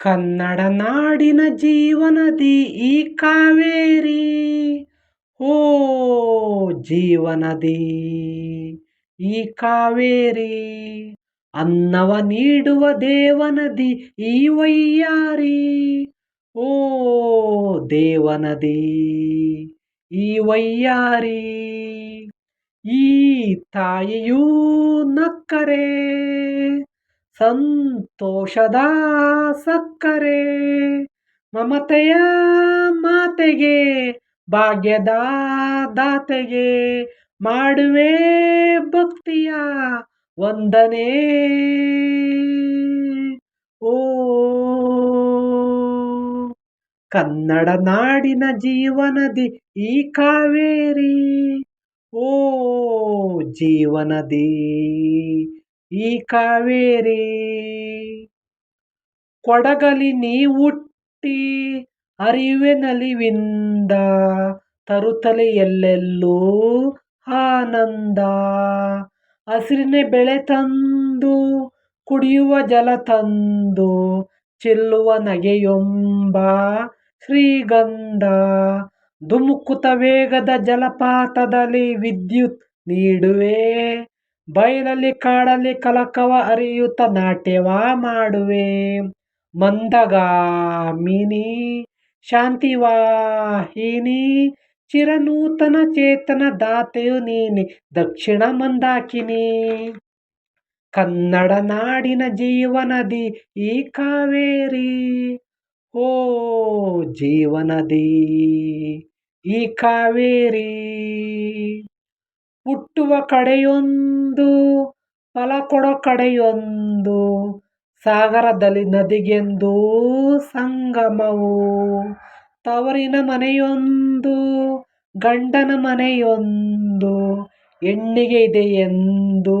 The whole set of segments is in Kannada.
ಕನ್ನಡ ನಾಡಿನ ಜೀವನದಿ ಈ ಕಾವೇರಿ. ಓ ಜೀವನದಿ ಈ ಕಾವೇರಿ. ಅನ್ನವ ನೀಡುವ ದೇವನದಿ ಈ ವೈಯಾರಿ. ಓ ದೇವನದಿ ಈ ವೈಯಾರಿ. ಈ ತಾಯಿಯೂ ನಕ್ಕರೆ. ಸಂತೋಷದ ಸಕ್ಕರೆ, ಮಮತೆಯ ಮಾತೆಗೆ, ಭಾಗ್ಯದ ದಾತೆಗೆ, ಮಾಡುವೆ ಭಕ್ತಿಯ ವಂದನೆ. ಓ, ಕನ್ನಡ ನಾಡಿನ ಜೀವನದಿ ಈ ಕಾವೇರಿ. ಓ, ಜೀವನದಿ ಈ ಕಾವೇರಿ ಕೊಡಗಲಿ ನೀ ಹುಟ್ಟಿ ಅರಿವೆ ನಲಿವಿಂದ ತರುತ್ತಲೆ ಎಲ್ಲೆಲ್ಲೂ ಆನಂದ. ಹಸಿರಿನ ಬೆಳೆ ತಂದು, ಕುಡಿಯುವ ಜಲ ತಂದು, ಚೆಲ್ಲುವ ನಗೆಯೊಂಬ ಶ್ರೀಗಂಧ. ಧುಮುಕುತ ವೇಗದ ಜಲಪಾತದಲ್ಲಿ ವಿದ್ಯುತ್ ನೀಡುವೆ. ಬಯಲಲ್ಲಿ ಕಾಡಲ್ಲಿ ಕಲಕವ ಅರಿಯುತ್ತ ನಾಟ್ಯವ ಮಾಡುವೆ. ಮಂದಗಾಮಿನಿ ಶಾಂತಿವಾಹಿನಿ ಚಿರನೂತನ ಚೇತನ ದಾತೆಯು ನೀನೆ, ದಕ್ಷಿಣ ಮಂದಾಕಿನಿ. ಕನ್ನಡ ನಾಡಿನ ಜೀವನದಿ ಈ ಕಾವೇರಿ. ಓ ಜೀವನದಿ ಈ ಕಾವೇರಿ. ಹುಟ್ಟುವ ಕಡೆಯೊಂದು ಫಲ ಕೊಡೋ ಕಡೆಯೊಂದು ಸಾಗರದಲ್ಲಿ ನದಿಗೆಂದು ಸಂಗಮವು. ತವರಿನ ಮನೆಯೊಂದು, ಗಂಡನ ಮನೆಯೊಂದು, ಹೆಣ್ಣಿಗೆ ಇದೆ ಎಂದು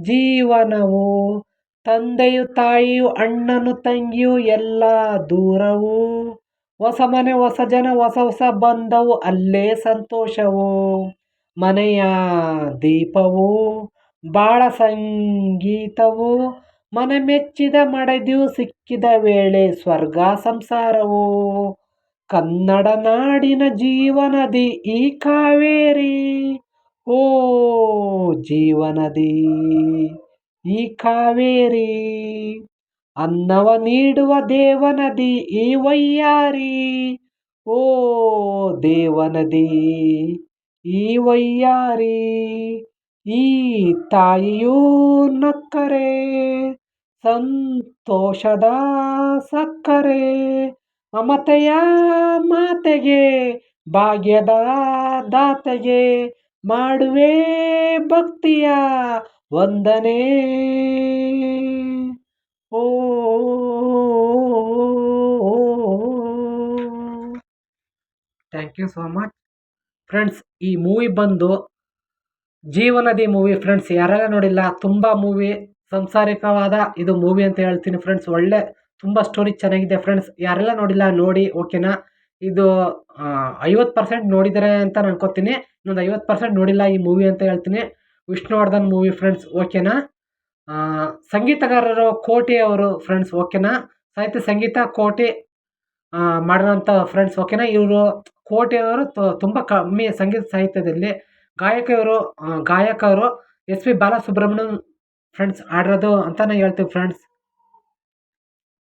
ಜೀವನವು. ತಂದೆಯು, ತಾಯಿಯು, ಅಣ್ಣನು, ತಂಗಿಯು, ಎಲ್ಲ ದೂರವು. ಹೊಸ ಮನೆ, ಹೊಸ ಜನ, ಹೊಸ ಹೊಸ ಬಂದವು ಅಲ್ಲೇ ಸಂತೋಷವು. ಮನೆಯ ದೀಪವೋ, ಬಾಳ ಸಂಗೀತವು, ಮನೆ ಮೆಚ್ಚಿದ ಮಡದಿಯು ಸಿಕ್ಕಿದ ವೇಳೆ ಸ್ವರ್ಗ ಸಂಸಾರವೋ. ಕನ್ನಡ ನಾಡಿನ ಜೀವನದಿ ಈ ಕಾವೇರಿ, ಓ ಜೀವನದಿ ಈ ಕಾವೇರಿ. ಅನ್ನವ ನೀಡುವ ದೇವನದಿ ಈ ವೈಯಾರಿ, ಓ ದೇವನದಿ ಈ ವಯ್ಯಾರಿ, ಈ ತಾಯಿಯೂ ನಕ್ಕರೆ, ಸಂತೋಷದ ಸಕ್ಕರೆ, ಮಮತೆಯ ಮಾತೆಗೆ, ಭಾಗ್ಯದ ದಾತೆಗೆ, ಮಾಡುವೆ ಭಕ್ತಿಯ ವಂದನೆ. ಓ, thank you so much. Friends ಈ ಮೂವಿ ಬಂದು ಜೀವನದಿ ಮೂವಿ ಫ್ರೆಂಡ್ಸ್ ಯಾರೆಲ್ಲ ನೋಡಿಲ್ಲ, ತುಂಬ ಮೂವಿ ಸಂಸಾರಿಕವಾದ ಇದು ಮೂವಿ ಅಂತ ಹೇಳ್ತೀನಿ ಫ್ರೆಂಡ್ಸ್ ಒಳ್ಳೆ, ತುಂಬ ಸ್ಟೋರಿ ಚೆನ್ನಾಗಿದೆ ಫ್ರೆಂಡ್ಸ್ ಯಾರೆಲ್ಲ ನೋಡಿಲ್ಲ, ನೋಡಿ ಓಕೆನಾ ಇದು ಐವತ್ತು ಪರ್ಸೆಂಟ್ ನೋಡಿದರೆ ಅಂತ ನಾನು ಅನ್ಕೋತೀನಿ. ಇನ್ನೊಂದು ಐವತ್ತು ಪರ್ಸೆಂಟ್ ನೋಡಿಲ್ಲ ಈ ಮೂವಿ ಅಂತ ಹೇಳ್ತೀನಿ. ವಿಷ್ಣುವರ್ಧನ್ ಮೂವಿ ಫ್ರೆಂಡ್ಸ್ ಓಕೆನಾ ಸಂಗೀತಗಾರರು ಕೋಟಿ ಅವರು ಫ್ರೆಂಡ್ಸ್ ಓಕೆನಾ ಸಾಹಿತ್ಯ ಸಂಗೀತ ಕೋಟಿ ಮಾಡಿರೋಂಥ ಫ್ರೆಂಡ್ಸ್ ಓಕೆನಾ ಇವರು ಕೋಟಿ ಅವರು ತುಂಬ ಕಮ್ಮಿ ಸಂಗೀತ ಸಾಹಿತ್ಯದಲ್ಲಿ ಗಾಯಕಿಯವರು ಗಾಯಕರು ಎಸ್ ಪಿ ಬಾಲಸುಬ್ರಹ್ಮಣ್ಯಂ ಫ್ರೆಂಡ್ಸ್ ಹಾಡಿರೋದು ಅಂತಲೇ ಹೇಳ್ತೀವಿ ಫ್ರೆಂಡ್ಸ್